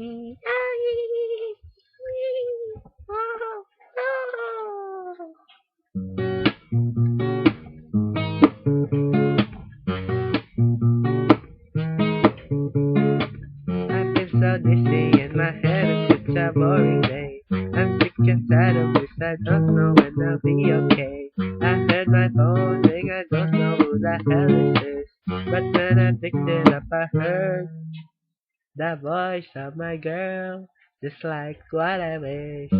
I've been so dizzy in my head, it's such a boring day. I'm sick and tired of this, I don't know when I'll be okay. I heard my phone ring, I don't know who the hell is this. But when I picked it up, I heard the voice of my girl, just like what I wish.